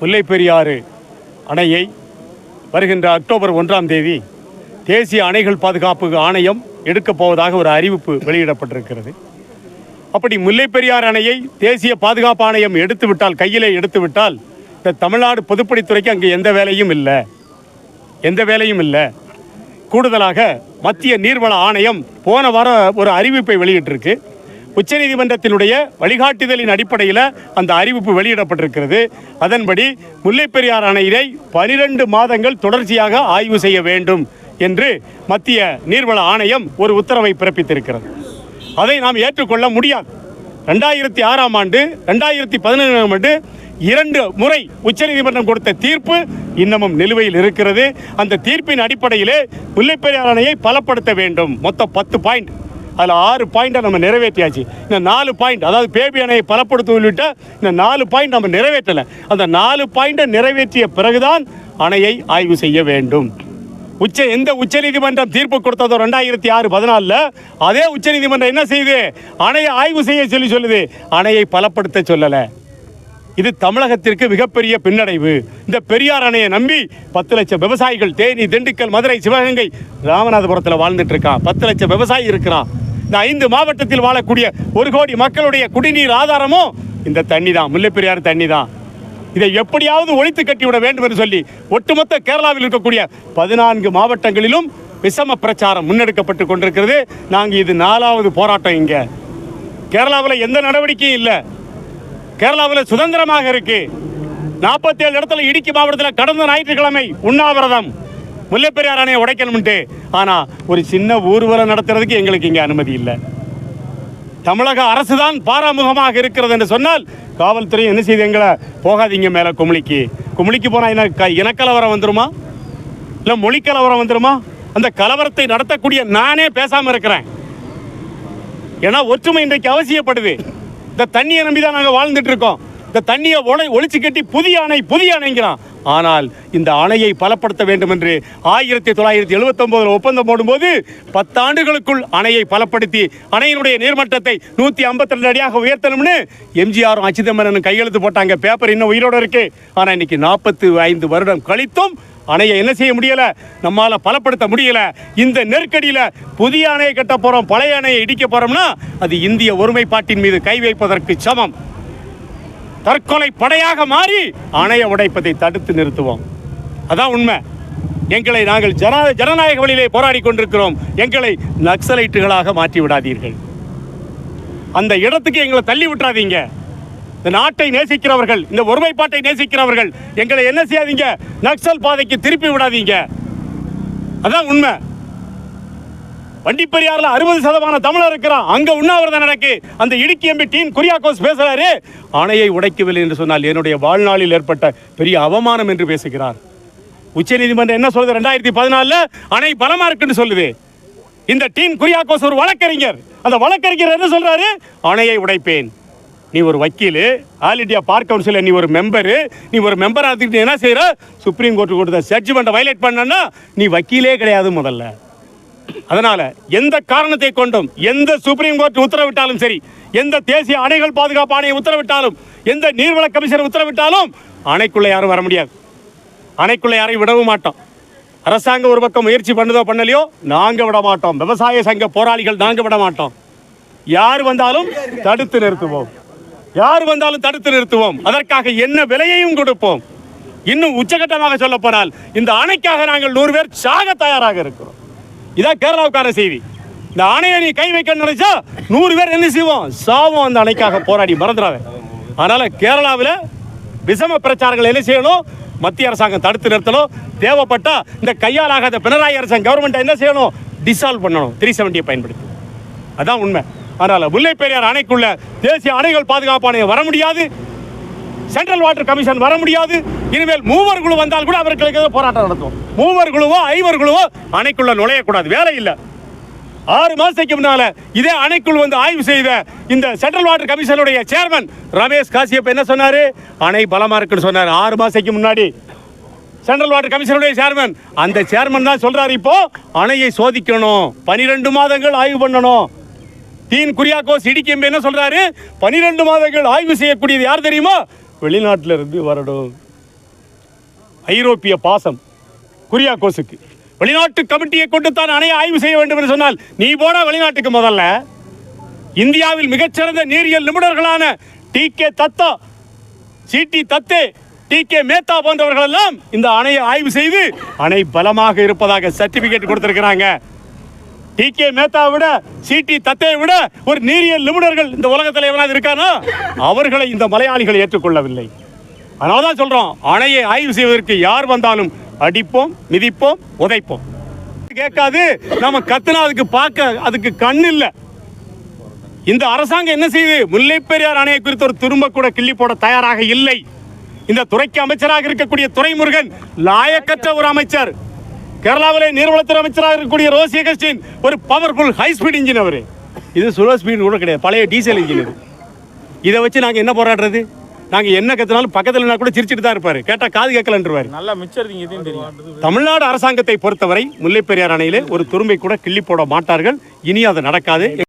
முல்லை பெரியாறு அணையை வருகின்ற அக்டோபர் ஒன்றாம் தேதி தேசிய அணைகள் பாதுகாப்பு ஆணையம் எடுக்கப் போவதாக ஒரு அறிவிப்பு வெளியிடப்பட்டிருக்கிறது. அப்படி முல்லை பெரியார் அணையை தேசிய பாதுகாப்பு ஆணையம் எடுத்துவிட்டால் கையிலே எடுத்துவிட்டால் இந்த தமிழ்நாடு பொதுப்பணித்துறைக்கு அங்கே எந்த வேலையும் இல்லை. எந்த வேலையும் இல்லை. கூடுதலாக மத்திய நீர்வள ஆணையம் போன வாரம் ஒரு அறிவிப்பை வெளியிட்டிருக்கு. உச்சநீதிமன்றத்தினுடைய வழிகாட்டுதலின் அடிப்படையில் அந்த அறிவிப்பு வெளியிடப்பட்டிருக்கிறது. அதன்படி முல்லைப் பெரியாறு அணையை பனிரெண்டு மாதங்கள் தொடர்ச்சியாக ஆய்வு செய்ய வேண்டும் என்று மத்திய நீர்வள ஆணையம் ஒரு உத்தரவை பிறப்பித்திருக்கிறது. அதை நாம் ஏற்றுக்கொள்ள முடியாது. ரெண்டாயிரத்தி ஆறாம் ஆண்டு ரெண்டாயிரத்தி பதினேழாம் ஆண்டு இரண்டு முறை உச்சநீதிமன்றம் கொடுத்த தீர்ப்பு இன்னமும் நிலுவையில் இருக்கிறது. அந்த தீர்ப்பின் அடிப்படையிலே முல்லைப்பெரியார் அணையை பலப்படுத்த வேண்டும். மொத்தம் பத்து பாயிண்ட். அதில் ஆறு பாயிண்ட்டை நம்ம நிறைவேற்றியாச்சு. இந்த நாலு பாயிண்ட் அதாவது பேபி அணையை பலப்படுத்த உள்ளிட்ட இந்த நாலு பாயிண்ட் நம்ம நிறைவேற்றலை. அந்த நாலு பாயிண்ட்டை நிறைவேற்றிய பிறகுதான் அணையை ஆய்வு செய்ய வேண்டும். உச்ச எந்த உச்சநீதிமன்றம் தீர்ப்பு கொடுத்ததோ ரெண்டாயிரத்தி ஆறு பதினாலில் அதே உச்சநீதிமன்றம் என்ன செய்யுது அணையை ஆய்வு செய்ய சொல்லி சொல்லுது. அணையை பலப்படுத்த சொல்லலை. இது தமிழகத்திற்கு மிகப்பெரிய பின்னடைவு. இந்த பெரியார் அணையை நம்பி பத்து லட்சம் விவசாயிகள் தேனி திண்டுக்கல் மதுரை சிவகங்கை ராமநாதபுரத்தில் வாழ்ந்துட்டு இருக்கான். பத்து லட்சம் விவசாயி இருக்கிறான். இந்த ஐந்து மாவட்டத்தில் வாழக்கூடிய ஒரு கோடி மக்களுடைய குடிநீர் ஆதாரமும் இந்த தண்ணி தான் முல்லைப்பெரியார் தண்ணி தான் இதை எப்படியாவது ஒழித்து கட்டிவிட வேண்டும் என்று சொல்லி ஒட்டுமொத்த கேரளாவில் இருக்கக்கூடிய பதினான்கு மாவட்டங்களிலும் விஷம பிரச்சாரம் முன்னெடுக்கப்பட்டு கொண்டிருக்கிறது. நாங்கள் இது நாலாவது போராட்டம் இங்கே. கேரளாவில் எந்த நடவடிக்கையும் இல்லை. கேரளாவில் சுதந்திரமாக இருக்கு. நாற்பத்தி ஏழு இடத்துல இடுக்கி மாவட்டத்தில் கடந்த ஞாயிற்றுக்கிழமை உண்ணாவிரதம். முல்லைப்பெரியார் அணையை உடைக்கணும்ட்டு. ஆனால் ஒரு சின்ன ஊர்வலம் நடத்துறதுக்கு எங்களுக்கு இங்கே அனுமதி இல்லை. தமிழக அரசு தான் பாராமுகமாக இருக்கிறது என்று சொன்னால் காவல்துறை என்ன செய்து எங்களை போகாதீங்க மேலே குமிழிக்கு குமிழிக்கு போனால் என்ன க- இனக்கலவரம் வந்துருமா? இல்லை மொழி கலவரம் வந்துருமா? அந்த கலவரத்தை நடத்தக்கூடிய நானே பேசாமல் இருக்கிறேன். ஏன்னா ஒற்றுமை இன்றைக்கு அவசியப்படுது. இந்த தண்ணியை நம்பி தான் நாங்கள் வாழ்ந்துட்டு இருக்கோம். இந்த தண்ணியை ஒளை ஒழிச்சு கட்டி புதிய அணை புதிய அணைங்கிறான் ஆனால் இந்த அணையை பலப்படுத்த வேண்டும் என்று ஆயிரத்தி தொள்ளாயிரத்தி எழுபத்தொம்போதில் ஒப்பந்தம் போடும்போது பத்தாண்டுகளுக்குள் அணையை பலப்படுத்தி அணையினுடைய நீர்மட்டத்தை நூற்றி ஐம்பத்தி ரெண்டு அடியாக உயர்த்தணும்னு எம்ஜிஆரும் அச்சுதம்பரனும் கையெழுத்து போட்டாங்க. பேப்பர் இன்னும் உயிரோடு இருக்கு. ஆனால் இன்னைக்கு நாற்பத்தி ஐந்து வருடம் கழித்தும் அணையை என்ன செய்ய முடியல? நம்மால பலப்படுத்த முடியல. இந்த நெருக்கடியில புதிய அணையை கட்ட போறோம் பழைய அணையை இடிக்க போறோம்னா அது இந்திய ஒருமைப்பாட்டின் மீது கை வைப்பதற்கு சமம். தற்கொலை படையாக மாறி அணைய உடைப்பதை தடுத்து நிறுத்துவோம். அதான் உண்மை. எங்களை நாங்கள் ஜன ஜனநாயக வழியிலே போராடி கொண்டிருக்கிறோம். எங்களை நக்சலைட்டுகளாக மாற்றி விடாதீர்கள். அந்த இடத்துக்கு எங்களை தள்ளி விட்டுறாதீங்க. இந்த நாட்டை நேசிக்கிறவர்கள் இந்த ஒருமைப்பாட்டை நேசிக்கிறவர்கள் எங்களை என்ன செய்யாதீங்க? நக்சல் பாதைக்கு திருப்பி விடாதீங்க. அதான் உண்மை. வண்டிப்பெரியாறுல அறுபது சதமான தமிழர் இருக்கிறான். அங்க உண்ணாவிரதம் நடக்கு. அந்த இடுக்கி எம்பி டீன் குரியாக்கோஸ் பேசுறாரு. ஆணையை உடைக்கவில்லை என்று சொன்னால் என்னுடைய வாழ்நாளில் ஏற்பட்ட பெரிய அவமானம் என்று பேசுகிறார். உச்சநீதிமன்றம் என்ன சொல்லுது? ரெண்டாயிரத்தி பதினாலுல அணை பலமா இருக்குன்னு சொல்லுது. இந்த டீன் குரியாக்கோஸ் ஒரு வழக்கறிஞர். அந்த வழக்கறிஞர் என்ன சொல்றாரு? அணையை உடைப்பேன். நீ ஒரு வக்கீல். ஆல் இந்தியா பார்க் கவுன்சில் நீ ஒரு மெம்பரு. நீ ஒரு மெம்பராக இருந்துக்கிட்டு என்ன செய்கிற சுப்ரீம் கோர்ட்டு கொடுத்த ஜட்ஜ்மெண்ட்டை வயலேட் பண்ணனா நீ வக்கீலே கிடையாது முதல்ல. அதனால எந்த காரணத்தை கொண்டும் எந்த சுப்ரீம் கோர்ட் உத்தரவிட்டாலும் சரி எந்த தேசிய அணைகள் பாதுகாப்பு ஆணையம் உத்தரவிட்டாலும் எந்த நீர்வள கமிஷனர் உத்தரவிட்டாலும் அணைக்குள்ள யாரும் வர முடியாது. அணைக்குள்ள யாரையும் விடவும் மாட்டோம். அரசாங்கம் ஒரு பக்கம் முயற்சி பண்ணுதோ பண்ணலையோ நாங்கள் விட மாட்டோம். விவசாய சங்க போராளிகள் நாங்கள் விட மாட்டோம். யார் வந்தாலும் தடுத்து நிறுத்துவோம். யார் வந்தாலும் தடுத்து நிறுத்துவோம். அதற்காக என்ன விலையையும் கொடுப்போம். இன்னும் உச்சகட்டமாக சொல்ல போனால் இந்த அணைக்காக நாங்கள் நூறு பேர் சாக தயாராக இருக்கிறோம். இதான் கேரளாவுக்கான செய்தி. இந்த அணையை நீ கை வைக்க நினைச்சா நூறு பேர் என்ன செய்வோம்? சாவோம் அந்த அணைக்காக போராடி மறந்துடாத அதனால கேரளாவில் விஷம பிரச்சாரங்கள் என்ன செய்யணும்? மத்திய அரசாங்கம் தடுத்து நிறுத்தணும். தேவைப்பட்டா இந்த கையால் ஆகாத பினராயி அரசாங்கம் கவர்மெண்ட் என்ன செய்யணும்? டிசால்வ் பண்ணணும். த்ரீ செவன்ட்டியை பயன்படுத்தி. அதான் உண்மை. அதனால் முல்லை பெரியார் அணைக்குள்ள தேசிய அணைகள் பாதுகாப்பு ஆணையம் வர முடியாது. சென்ட்ரல் வாட்டர் கமிஷன் வர முடியாது. இனிமேல் மூவர் குழு வந்தால் கூட அவர்களுக்கு போராட்டம் நடத்தும் மூவர் குழுவோ ஐவர் குழுவோ அணைக்குள்ள நுழையக்கூடாது. வேலை இல்லை. ஆறு மாசத்துக்கு முன்னால இதே அணைக்குள் வந்து ஆய்வு செய்த இந்த சென்ட்ரல் வாட்டர் கமிஷனுடைய சேர்மன் ரமேஷ் காசியப் என்ன சொன்னாரு? அணை பலமா இருக்குன்னு சொன்னார். ஆறு மாசத்துக்கு முன்னாடி. சென்ட்ரல் வாட்டர் கமிஷனுடைய சேர்மன் அந்த சேர்மன் தான் சொல்றாரு இப்போ அணையை சோதிக்கணும். பனிரெண்டு மாதங்கள் ஆய்வு பண்ணணும். தீன் குறியாக்கோ இடிக்கு என்ன சொல்றாரு? பனிரெண்டு மாதங்கள் ஆய்வு செய்யக்கூடியது யார் தெரியுமா? வெளிநாட்டில் இருந்து வரடும் ஐரோப்பிய பாசம் குரியாக்கோஸுக்கு. வெளிநாட்டு கமிட்டியை கொண்டு தான் அணையை ஆய்வு செய்ய வேண்டும் என்று சொன்னால் நீ போட வெளிநாட்டுக்கு முதல்ல. இந்தியாவில் மிகச்சிறந்த நீரியல் நிபுணர்களான D K Datta C D Datte D K Mehta போன்றவர்கள் எல்லாம் இந்த அணையை ஆய்வு செய்து அணை பலமாக இருப்பதாக சர்டிபிகேட் கொடுத்திருக்கிறாங்க. டி கே மேத்தா விட சிடி தத்தையை விட ஒரு நீரியல் நிபுணர்கள் இந்த உலகத்தில் எவனாவது இருக்கானோ அவர்களை இந்த மலையாளிகள் ஏற்றுக்கொள்ளவில்லை. அதனால தான் சொல்கிறோம் அணையை ஆய்வு செய்வதற்கு யார் வந்தாலும் அடிப்போம் மிதிப்போம் உதைப்போம். கேட்காது நம்ம கத்துனா அதுக்கு பார்க்க அதுக்கு கண் இல்லை. இந்த அரசாங்கம் என்ன செய்யுது? முல்லை பெரியார் அணையை குறித்து ஒரு திரும்ப கூட கிள்ளி போட தயாராக இல்லை. இந்த துறைக்கு அமைச்சராக இருக்கக்கூடிய துறைமுருகன் லாயக்கற்ற ஒரு அமைச்சர். கேரளாவிலே நீர்வளத்துறை அமைச்சராக இருக்கக்கூடிய ரோசி அகஸ்டின் ஒரு பவர்ஃபுல் ஹை ஸ்பீட் இன்ஜின் அவர். இது ஸ்லோ ஸ்பீட் கூட கிடையாது பழைய டீசல் இன்ஜின் இது. இதை வச்சு நாங்கள் என்ன போராடுறது? நாங்கள் என்ன கத்துனாலும் பக்கத்தில் கூட சிரிச்சிட்டு தான் இருப்பார். கேட்டால் காது கேட்கலன்றவாரு. நல்லா தெரியும் தமிழ்நாடு அரசாங்கத்தை பொறுத்தவரை முல்லை பெரியார் அணையிலே ஒரு துரும்பை கூட கிள்ளி போட மாட்டார்கள். இனி அது நடக்காது.